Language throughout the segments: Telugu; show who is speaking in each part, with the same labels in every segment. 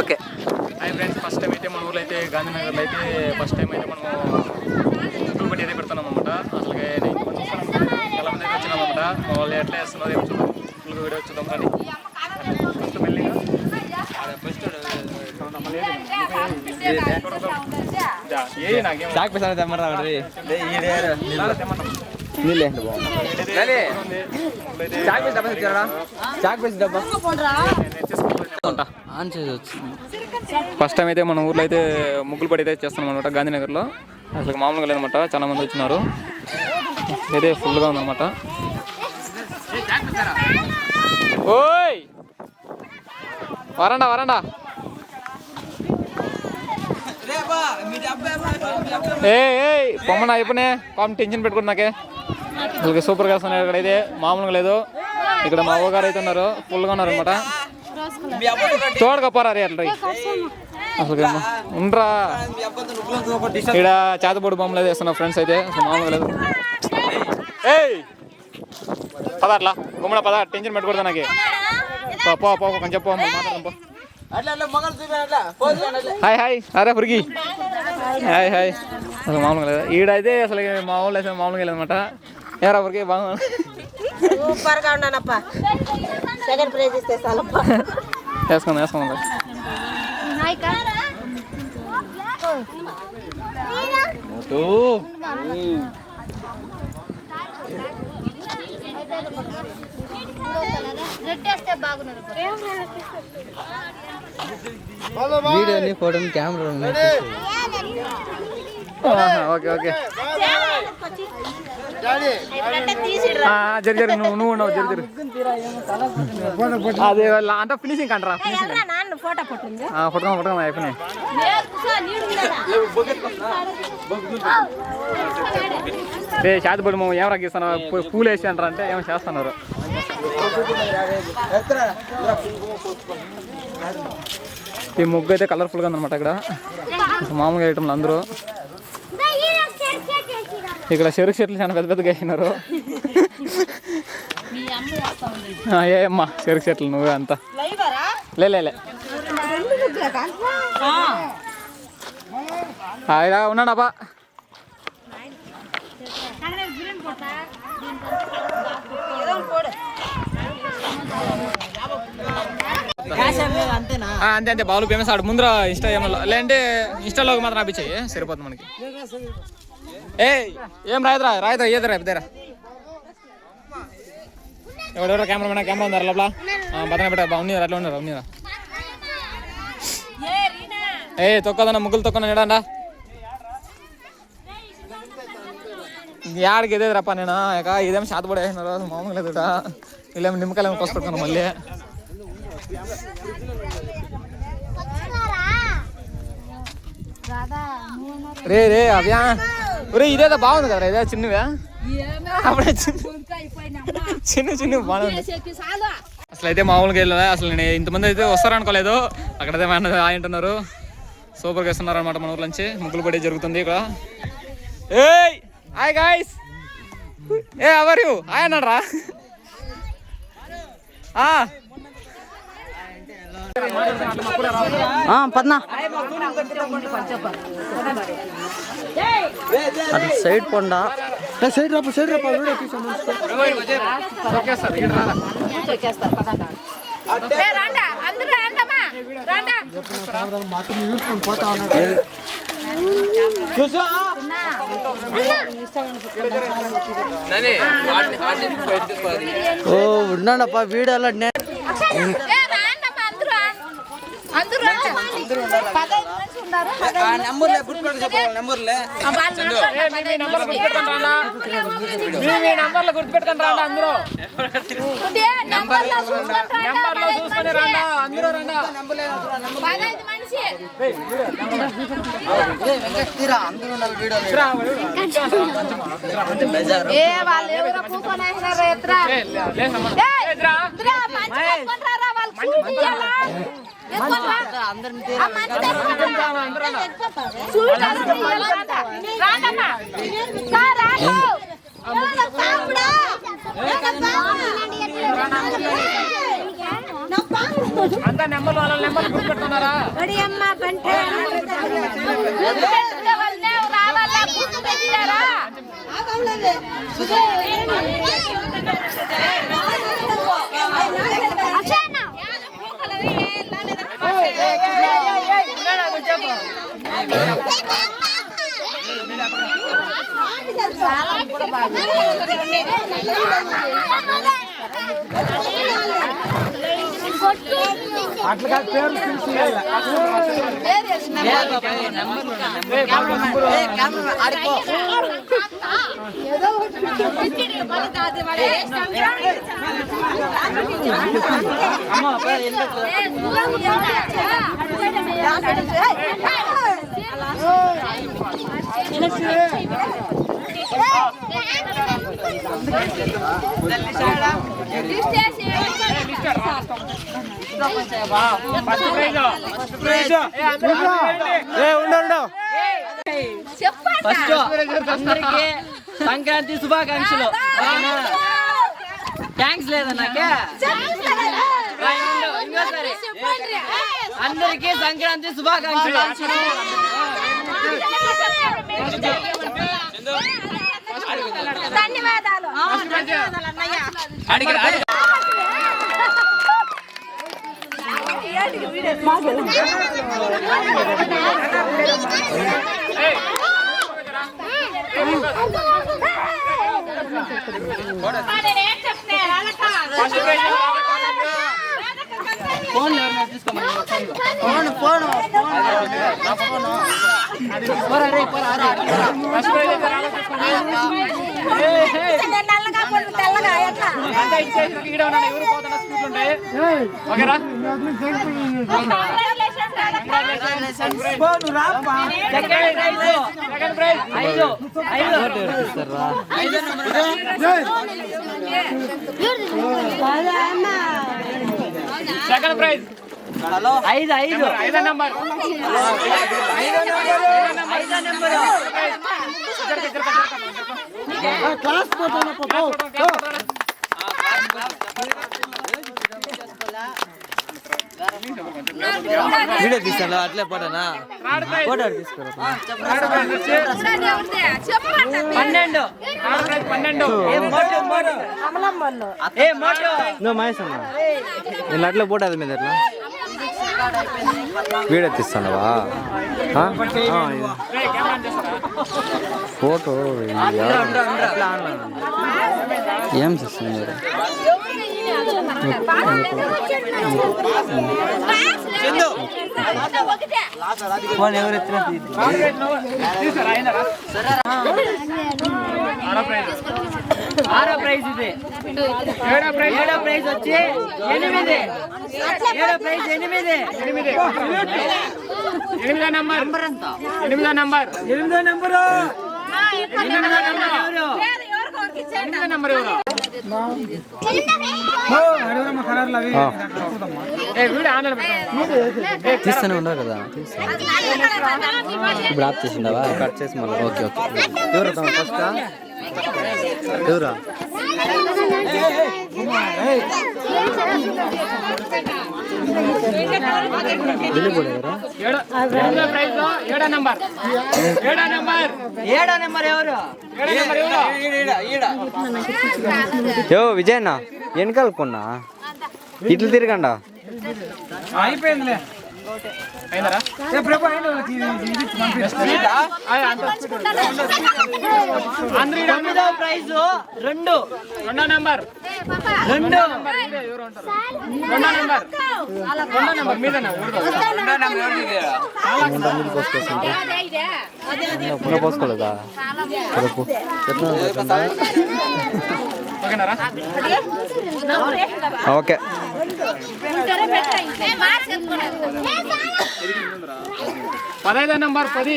Speaker 1: Okay.
Speaker 2: Hi friends first time అయితే మన ఊర్లో అయితే గాంధీనగర్లో అయితే ఫస్ట్ టైం అయితే మనము చుట్టూ పెట్టి అయితే పెడుతున్నాం అనమాట అసలు నేను చాలా మంది అయితే వచ్చినాం అనమాట మా వాళ్ళు ఎట్లా వేస్తున్నారు ఏం చూద్దాం. ఫుల్ వీడియో చూద్దాం కానీ ఫస్ట్ మెల్లిగా ఏ నాకేం
Speaker 1: చాక్ పైసా తెమ్మరా నీళ్ళే. చాక్ పైసా డబ్బా చాక్ పైసా డబ్బా ఆన్
Speaker 2: ఫస్ట్ టైం అయితే మన ఊర్లో అయితే ముగ్గులు పడి అయితే చేస్తున్నాం అనమాట గాంధీనగర్లో. అసలు మామూలుగా లేదనమాట చాలా మంది వచ్చినారు. అయితే ఫుల్గా ఉందన్నమాట. ఓయ్! వరండా వరండా. ఏ ఏ పొమ్మన అయిపోయినా పాపం టెన్షన్ పెట్టుకుని నాకే. అసలు సూపర్గా వస్తున్నారు ఇక్కడ అయితే. మామూలుగా లేదు. ఇక్కడ మా ఊగారు అయితే ఉన్నారు. ఫుల్గా ఉన్నారు తోడకపోరా తోడుగా పోరా రే అట్లా అసలు ఉండరా. ఇక్కడ చేతబొడి బొమ్మలు వేస్తున్నా ఫ్రెండ్స్ అయితే. అసలు మామూలుగా లేదు. ఏయ్! పద అట్లా. గుమ్మడ పద. టెన్షన్ పెట్టకూడదు నాకు. పో పో కొంచెం చెప్పు మాట్లాడదాం పో. Hi hi. అరే పురికి హాయ్ హాయ్. అసలు మామూలుగా లేదా. ఈడైతే అసలు మా ఊళ్ళో అయితే మామూలుగా లేదనమాట ఎవరా పురికి
Speaker 3: బాగున్నా సూపర్గా ఉన్నానప్ప. సెకండ్ ప్రైజ్ ఇస్తే చాలా
Speaker 2: వేసుకుందాం వేసుకుందాం
Speaker 1: వీడియోని ఫోటోని కెమెరా
Speaker 2: ఓకే ఓకే. జరి జరి నువ్వు నువ్వు ఉండవు జరి జరి. అదే వాళ్ళ అంటే ఫినిషింగ్ అంటారా ఫినిషింగ్
Speaker 3: ఫోటో
Speaker 2: ఫోటో ఫోటో అయిపోయినాయి. రే చేతపడి మేము ఏం రాగిస్తాను పూలు వేసి అంటారా అంటే ఏమో చేస్తున్నారు. ఈ ముగ్గు అయితే కలర్ఫుల్గా ఉందన్నమాట ఇక్కడ. మామూలుగా వేయటంలో అందరూ. ఇక్కడ చెరుకు చెట్లు చాలా పెద్ద పెద్దగా ఆ, ఏ అమ్మా చెరుకు చెట్లు నువ్వే అంతా. లే లే, లే. హాయిగా ఉన్నాడు అబ్బా అంతే అంతే బాలు ఫేమస్ ఆడు. ముందర ఇన్స్టా ఏమో లేదంటే ఇన్స్టాలోకి మాత్రం ఆపించాయి సరిపోతుంది మనకి. ఏ ఏం రాయదురా రాయదురా ఏదిరా ఇద్దరా ఎవడెవడో కెమెరా మ్యాన్ కెమెరా ఉందా లోపల బతన పెట్ట ఉన్నీరా అట్లా ఉన్నారా ఉన్నీరా ఏ తొక్కదన్న ముగ్గులు తొక్కన నేడండా యాడికి ఇదే రప్ప నేను ఇక ఇదేం శాత పడేసినారు మామూలుగా లేదుట వీళ్ళేమో నిమ్మకాయలు ఏమో కోసుకుంటున్నాను మళ్ళీ రే రే అవ్యా ఒరే ఇదేదో బాగుంది కదా ఇదే చిన్నవే అప్పుడే చిన్న చిన్న చిన్న బాగుంది. అసలు అయితే మామూలుగా వెళ్ళదా అసలు నేను ఇంతమంది అయితే వస్తారనుకోలేదు. అక్కడైతే మన అంటున్నారు సూపర్గా ఇస్తున్నారు అనమాట మన ఊర్లో నుంచి. ముగ్గులు పడే జరుగుతుంది ఇక్కడ. ఏయ్! Hi guys! A hour you hi అన్నారా
Speaker 1: పద్నా. అటు సైడ్ పొండా సైడ్ రాప సైడ్ రాప ఓ ఉన్నాడప్ప వీడియోలో
Speaker 2: నంబర్లు అందరూ నంబర్లో చూసుకొని రండా అందరూ రండా
Speaker 4: ఏ వాళ్ళు ఎవరో కూర్చొని వేసినారు ఎత్రా ఏయ్, ఇద్దరా మంచిగా వేసుకొని రారా, వాళ్ళు చూడు ఇయ్యాలా? వేసుకొని రా. ఆ మంచి తెచ్చుకొని రా. చూడు అసలు ఇయ్యాలా? రాండమ్మా. రా, రాండు. ఎవరో సాపుడా? ఎవరో సాపుడా? నా పాము.
Speaker 2: అంతా నెంబర్లు వాళ్ళ నెంబర్లు గుర్తుపెట్టుకున్నారా
Speaker 4: గడియమ్మ బంటే వాళ్ళనే రావాలా గుర్తు పెట్టారా
Speaker 2: ఫస్ట్ ప్రైజ్
Speaker 1: ఏ ఉండు ఉండు
Speaker 5: ఫస్ట్ అందరికి సంక్రాంతి శుభాకాంక్షలు. థ్యాంక్స్ లేదా నాకే? అందరికి సంక్రాంతి శుభాకాంక్షలు.
Speaker 4: ధన్యవాదాలు. నేనేం చెప్తున్నా
Speaker 5: ఫోన్
Speaker 2: ప్రైజ్
Speaker 5: సెకండ్ ప్రైజ్ ఐదు ఐదు ఐదు.
Speaker 2: నంబర్
Speaker 5: ఐదో నెంబరు.
Speaker 1: క్లాస్ పోతానా పో వీడియో తీసాను అట్లే
Speaker 2: ప్రైజ్
Speaker 1: ఫోటో తీసుకోరా
Speaker 5: పన్నెండు.
Speaker 2: పన్నెండు.
Speaker 1: నువ్వు మహేష్ అన్న. నేను అట్లే అది మీద ఎట్లా?
Speaker 2: చేస్తారా
Speaker 1: ఫోటో ఏం చేస్తుంది మీరు?
Speaker 4: ఒకటే
Speaker 1: ఫోన్ ఎవరు ఎత్తినా
Speaker 2: థర్డ్ ఆరో ప్రైజ్
Speaker 5: ఇది.
Speaker 2: ఏడో ప్రైజ్
Speaker 5: ఏడో ప్రైజ్ వచ్చి ఎనిమిది. ఏడో ప్రైజ్ ఎనిమిది.
Speaker 2: ఎనిమిది. ఎనిమిదో నంబర్. ఎనిమిదో నంబర్.
Speaker 5: ఎనిమిదో నెంబరు.
Speaker 2: ఎనిమిదో నంబర్.
Speaker 5: ఎవరు?
Speaker 2: ఎనిమిదో నంబర్ ఎవరు?
Speaker 1: తీస్తూనే ఉండవు కదా? ఇప్పుడు ఆఫ్ చేసిండవా కట్ చేసి మళ్ళీ ఓకే ఓకే. ఎవరు తమ ఫస్ట్ ఎవరా?
Speaker 2: ఏడో నంబర్ ఏడో నంబర్
Speaker 5: ఏడో నెంబర్ ఎవరు?
Speaker 1: యో విజయన్న వెనకాల కొన్నా. ఇట్లు తిరగండా?
Speaker 2: అయిపోయిందిలే.
Speaker 5: ప్రైజ్ రెండు.
Speaker 2: రెండో నంబర్.
Speaker 5: రెండు
Speaker 2: ఎవరు ఉంటారు? రెండో నంబర్. రెండో నంబర్ మీదేనా?
Speaker 1: ఇంకా పోసుకోలేదా?
Speaker 2: ఓకేనారా
Speaker 1: ఓకే.
Speaker 2: పదహైదో నంబర్ పది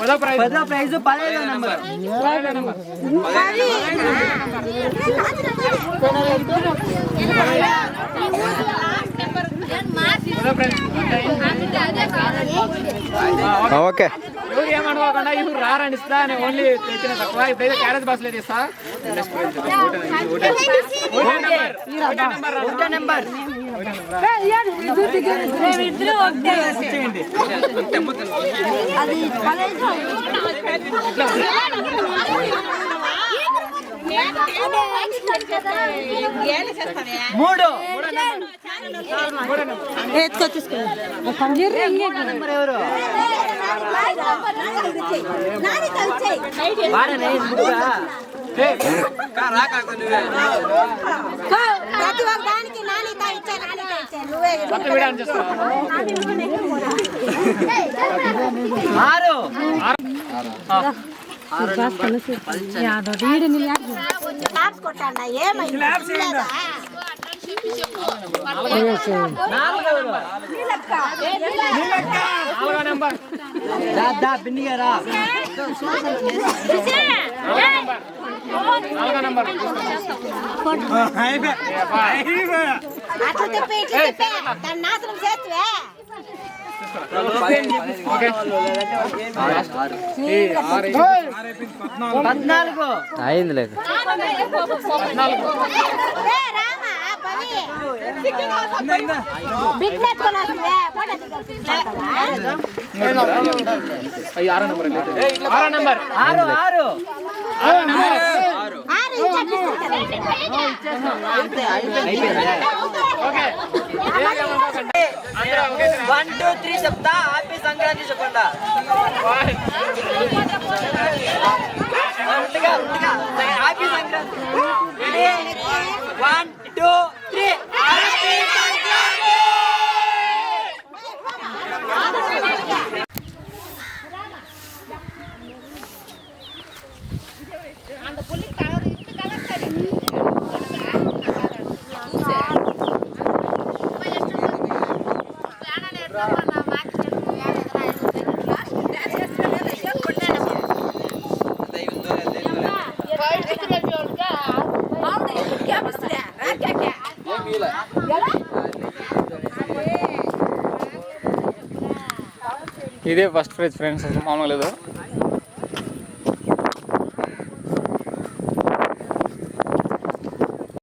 Speaker 2: పదో ప్రైజ్
Speaker 5: పదో ప్రైజ్ పదహైదో నెంబర్
Speaker 2: పదహైదో నంబర్
Speaker 1: ఓకే
Speaker 2: ఎవరు ఏమనుకోకుండా ఇప్పుడు రారని ఇస్తా నేను ఓన్లీ తెచ్చిన తక్కువ ఇప్పుడైతే క్యారేజ్ బస్ లేదు ఇస్తా నంబర్ నెంబర్
Speaker 5: మూడు.
Speaker 4: ప్రతి ఒక్క దానికి
Speaker 5: ఆరు
Speaker 4: క్లాప్స్ కొట్టండి ఏమైంది లేదా?
Speaker 5: నాలుగు ఎవరు
Speaker 2: నాలుగో నెంబర్
Speaker 5: దా,
Speaker 4: అట్లా తిప్పి ఇట్లా తిప్పి. దాన్ని నాశనం చేస్తే.
Speaker 2: ఓకే
Speaker 5: పద్నాలుగు
Speaker 1: అయింది లేదు
Speaker 2: నెంబర్ నెంబర్
Speaker 5: ఆరో వన్ టూ త్రీ చెప్తా. హ్యాపీ సంక్రాంతి చెప్పండి. Happy Sankranti. One two three happy Sankranti
Speaker 2: ఇదే ఫస్ట్ ప్రైజ్ ఫ్రెండ్స్ అసలు మామూలుగా లేదు.